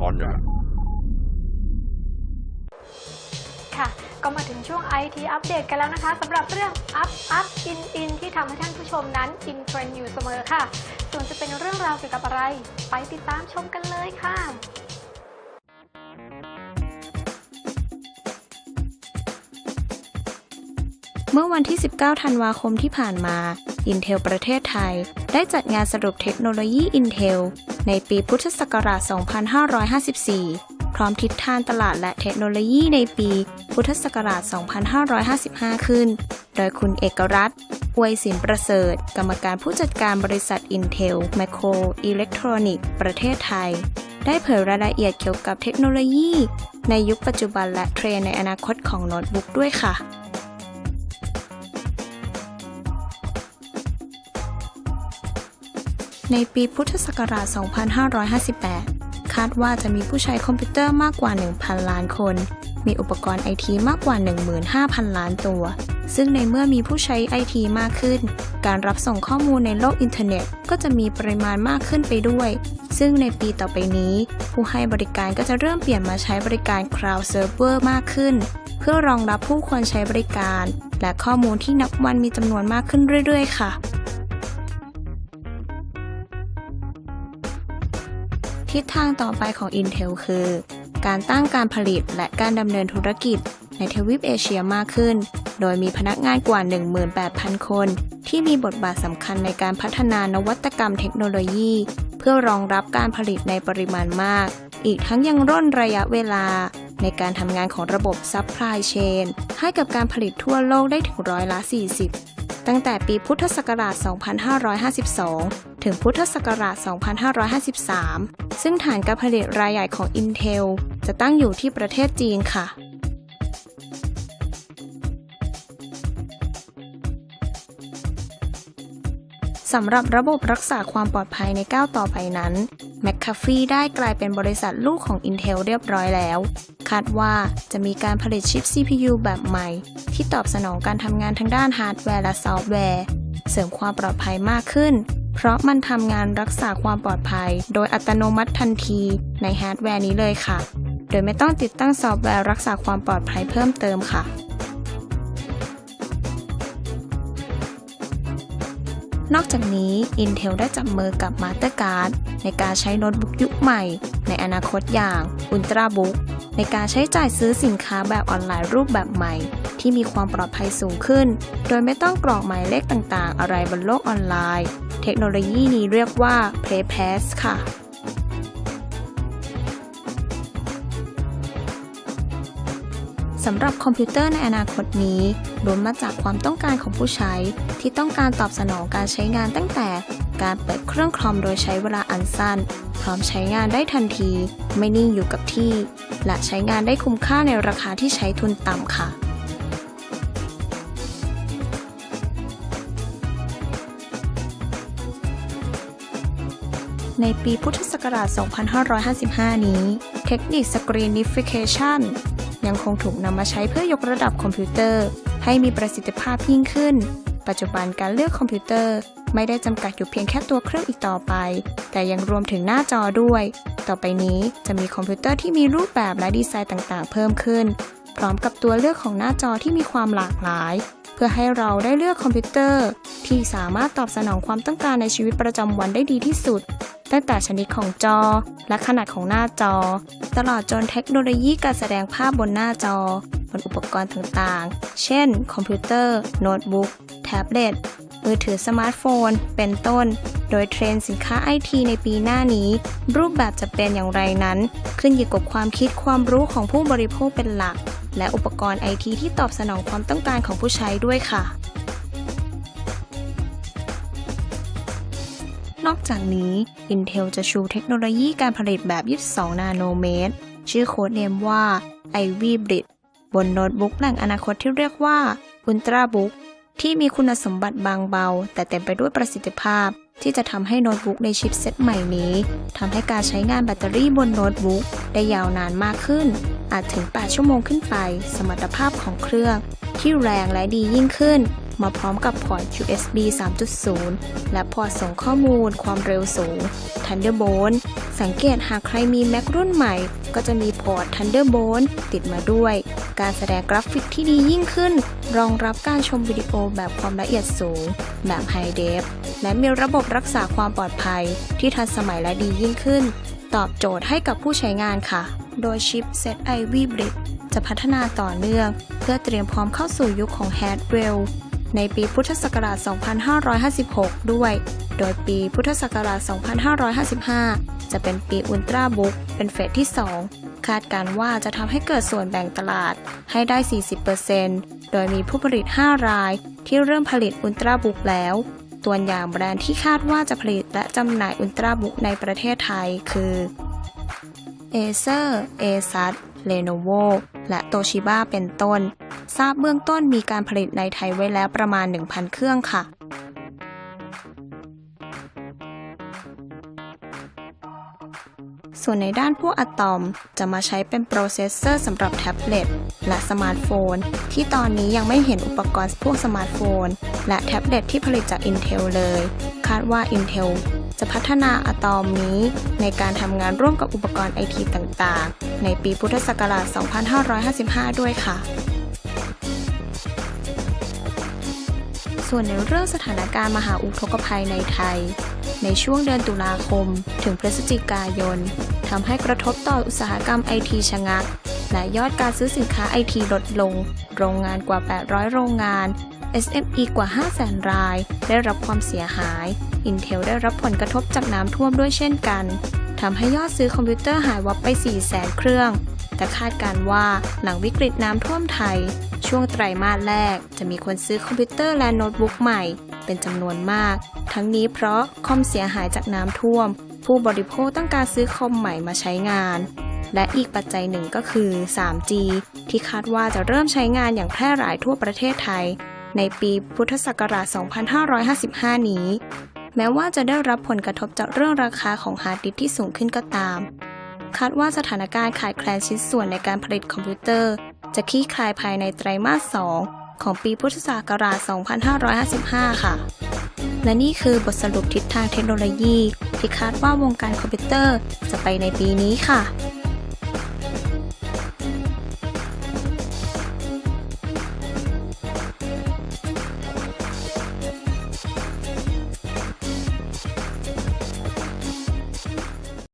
ก่อนอย่างนั้นค่ะ ก็มาถึงช่วง IT อัปเดตกันแล้วนะคะสำหรับเรื่อง Up Up In In ที่ทำให้ท่านผู้ชมนั้นอินเทรนด์อยู่เสมอค่ะ ส่วนจะเป็นเรื่องราวเกี่ยวกับอะไร ไปติดตามชมกันเลยค่ะเมื่อวันที่ 19 ธันวาคมที่ผ่านมา Intel ประเทศไทย ได้จัดงานสรุปเทคโนโลยี Intel ในปีพุทธศักราช 2554 พร้อมทิศทางตลาดและเทคโนโลยีในปีพุทธศักราช 2555 ขึ้น โดยคุณเอกรัตน์อวยสินประเสริฐ กรรมการผู้จัดการบริษัท Intel Macro Electronics ประเทศไทย ได้เผยรายละเอียดเกี่ยวกับเทคโนโลยี ในยุคปัจจุบันและเทรนในอนาคตของโน้ตบุ๊กด้วยค่ะ ในปีพุทธศักราช 2558 คาดว่าจะมีผู้ใช้คอมพิวเตอร์มากกว่า 1,000 ล้านคน มีอุปกรณ์ไอทีมากกว่า 15,000 ล้านตัว ซึ่งในเมื่อมีผู้ใช้ไอทีมากขึ้น การรับส่งข้อมูลในโลกอินเทอร์เน็ต ก็จะมีปริมาณมากขึ้นไปด้วย ซึ่งในปีต่อไปนี้ ผู้ให้บริการก็จะเริ่มเปลี่ยนมาใช้บริการ Cloud Server มากขึ้น เพื่อรองรับผู้คนใช้บริการ และข้อมูลที่นับวันมีจำนวนมากขึ้นเรื่อย ๆ ค่ะ ทิศทางต่อไปของ Intel คือ การตั้งการผลิตและการดำเนินธุรกิจในทวีปเอเชียมากขึ้น โดยมีพนักงานกว่า 18,000 คน ที่มีบทบาทสำคัญในการพัฒนานวัตกรรมเทคโนโลยี เพื่อรองรับการผลิตในปริมาณมาก อีกทั้งยังร่นระยะเวลา ในการทำงานของระบบซัพพลายเชนให้กับการผลิตทั่วโลกได้ถึงร้อยละ 40 ตั้งแต่ปีพุทธศักราช 2552 ถึงพุทธศักราช 2553 ซึ่งฐานการผลิตรายใหญ่ของ Intel จะตั้งอยู่ที่ประเทศจีนค่ะ สำหรับระบบรักษาความปลอดภัยในก้าวต่อไปนั้น McAfee ได้กลายเป็นบริษัทลูกของ Intel เรียบร้อยแล้ว คาดว่าจะมีการผลิตชิป CPU แบบใหม่ ที่ตอบสนองการทำงานทางด้านฮาร์ดแวร์และซอฟต์แวร์ เสริมความปลอดภัยมากขึ้น เพราะมันทำงานรักษาความปลอดภัย โดยอัตโนมัติทันทีในฮาร์ดแวร์นี้เลยค่ะ โดยไม่ต้องติดตั้งซอฟต์แวร์รักษาความปลอดภัยเพิ่มเติมค่ะนอกจากนี้ Intel ได้จับมือกับ Mastercard ในการใช้โน้ตบุ๊กยุคใหม่ ในอนาคตอย่าง Ultrabook ในการใช้จ่ายซื้อสินค้าแบบออนไลน์รูปแบบใหม่ ที่มีความปลอดภัยสูงขึ้น โดยไม่ต้องกรอกหมายเลขต่างๆ อะไรบนโลกออนไลน์ เทคโนโลยีนี้เรียกว่า PlayPass ค่ะ สำหรับคอมพิวเตอร์ในอนาคตนี้ล้วนมาจากความต้องการของผู้ใช้ ที่ต้องการตอบสนองการใช้งานตั้งแต่ การเปิดเครื่องคอมโดยใช้เวลาอันสั้น พร้อมใช้งานได้ทันที ไม่นิ่งอยู่กับที่ และใช้งานได้คุ้มค่าในราคาที่ใช้ทุนต่ำค่ะในปีพุทธศักราช 2555 นี้ เทคนิค Screenification ยังคงถูกนำมาใช้เพื่อยกระดับคอมพิวเตอร์ ให้มีประสิทธิภาพยิ่งขึ้น ปัจจุบันการเลือกคอมพิวเตอร์ ไม่ได้จำกัดอยู่เพียงแค่ตัวเครื่องอีกต่อไป แต่ยังรวมถึงหน้าจอด้วย ต่อไปนี้จะมีคอมพิวเตอร์ที่มีรูปแบบและดีไซน์ต่างๆ เพิ่มขึ้น พร้อมกับตัวเลือกของหน้าจอที่มีความหลากหลาย เพื่อให้เราได้เลือกคอมพิวเตอร์ ที่สามารถตอบสนองความต้องการในชีวิตประจำวันได้ดีที่สุด ตั้งแต่ชนิดของจอ และขนาดของหน้าจอ ตลอดจนเทคโนโลยีการแสดงภาพบนหน้าจอบนอุปกรณ์ต่างๆ เช่น คอมพิวเตอร์ โน้ตบุ๊ก แท็บเล็ต มือถือสมาร์ทโฟน เป็นต้น โดยเทรนด์สินค้าไอทีในปีหน้านี้ รูปแบบจะเป็นอย่างไรนั้น ขึ้นอยู่กับความคิดความรู้ของผู้บริโภคเป็นหลัก และอุปกรณ์ไอทีที่ตอบสนองความต้องการของผู้ใช้ด้วยค่ะ อกจากนี้ Intel จะชูเทคโนโลยีการผลิตแบบ 22 นาโนเมตร ชื่อโค้ดเนมว่า Ivy Bridge บนโน้ตบุ๊กแหล่งอนาคตที่เรียกว่า Ultrabook ที่มีคุณสมบัติบางเบา แต่เต็มไปด้วยประสิทธิภาพ ที่จะทำให้โน้ตบุ๊กในชิปเซตใหม่นี้ทำให้การใช้งานแบตเตอรี่บนโน้ตบุ๊กได้ยาวนานมากขึ้น อาจถึง 8 ชั่วโมงขึ้นไป สมรรถภาพของเครื่อง ที่แรงและดียิ่งขึ้น มาพร้อมกับพอร์ต USB 3.0 และพอร์ตส่งข้อมูลความเร็วสูง Thunderbolt สังเกตหากใครมี Mac รุ่นใหม่ ก็จะมีพอร์ต Thunderbolt ติดมาด้วย การแสดงกราฟิกที่ดียิ่งขึ้น รองรับการชมวิดีโอแบบความละเอียดสูง แบบ High Def และมีระบบรักษาความปลอดภัย ที่ทันสมัยและดียิ่งขึ้น ตอบโจทย์ให้กับผู้ใช้งานค่ะ โดยชิป Set Ivy Brick จะพัฒนาต่อเนื่อง เพื่อเตรียมพร้อมเข้าสู่ยุคของ Hardware ในปีพุทธศักราช 2556 ด้วย โดยปีพุทธศักราช 2555 จะเป็นปีอุลตร้าบุ๊กเป็นเฟสที่ 2 คาดการว่าจะทำให้เกิดส่วนแบ่งตลาดให้ได้ 40%โดยมีผู้ผลิต 5 รายที่เริ่มผลิตอุลตร้าบุ๊กแล้ว ตัวอย่างแบรนด์ที่คาดว่าจะผลิตและจำหน่ายอุลตร้าบุ๊กในประเทศไทยคือ Acer ASUS Lenovo และ Toshiba เป็นต้น ทราบเบื้องต้นมีการผลิตในไทยไว้แล้วประมาณ 1,000 เครื่องค่ะส่วนในด้านพวกอะตอมจะมาใช้เป็นโปรเซสเซอร์สำหรับแท็บเล็ตและสมาร์ทโฟน ที่ตอนนี้ยังไม่เห็นอุปกรณ์พวกสมาร์ทโฟน และแท็บเล็ตที่ผลิตจาก Intel เลย คาดว่า Intel จะพัฒนาอะตอมนี้ ในการทำงานร่วมกับอุปกรณ์ไอทีต่างๆ ในปีพุทธศักราช 2555 ด้วยค่ะ ส่วนในเรื่องสถานการณ์มหาอุทกภัยในไทย ในช่วงเดือนตุลาคม ถึงพฤศจิกายนทำให้กระทบต่ออุตสาหกรรมไอทีชะงัก และยอดการซื้อสินค้าไอทีลดลง โรงงานกว่า 800 โรงงาน SME กว่า 500,000 ราย ได้รับความเสียหาย Intel ได้รับผลกระทบจากน้ำท่วมด้วยเช่นกันทำให้ยอดซื้อคอมพิวเตอร์หายวับไป400,000เครื่อง แต่คาดการณ์ว่าหลังวิกฤตน้ำท่วมไทย ช่วงไตรมาสแรก จะมีคนซื้อคอมพิวเตอร์และโน้ตบุ๊กใหม่ เป็นจำนวนมาก ทั้งนี้เพราะคอมเสียหายจากน้ำท่วม ผู้บริโภคต้องการซื้อคอมใหม่มาใช้งาน และอีกปัจจัยหนึ่งก็คือ 3G ที่คาดว่าจะเริ่มใช้งานอย่างแพร่หลายทั่วประเทศไทย ในปีพุทธศักราช 2555 นี้ แม้ว่าจะได้รับผลกระทบจากเรื่องราคาของฮาร์ดดิสก์ที่สูงขึ้นก็ตาม คาดว่าสถานการณ์ขาดแคลนชิ้นส่วนในการผลิตคอมพิวเตอร์ จะคลี่คลายภายในไตรมาส 2 ของปีพุทธศักราช 2555 ค่ะ และนี่คือบทสรุปทิศทางเทคโนโลยี ที่คาดว่าวงการคอมพิวเตอร์จะไปในปีนี้ค่ะ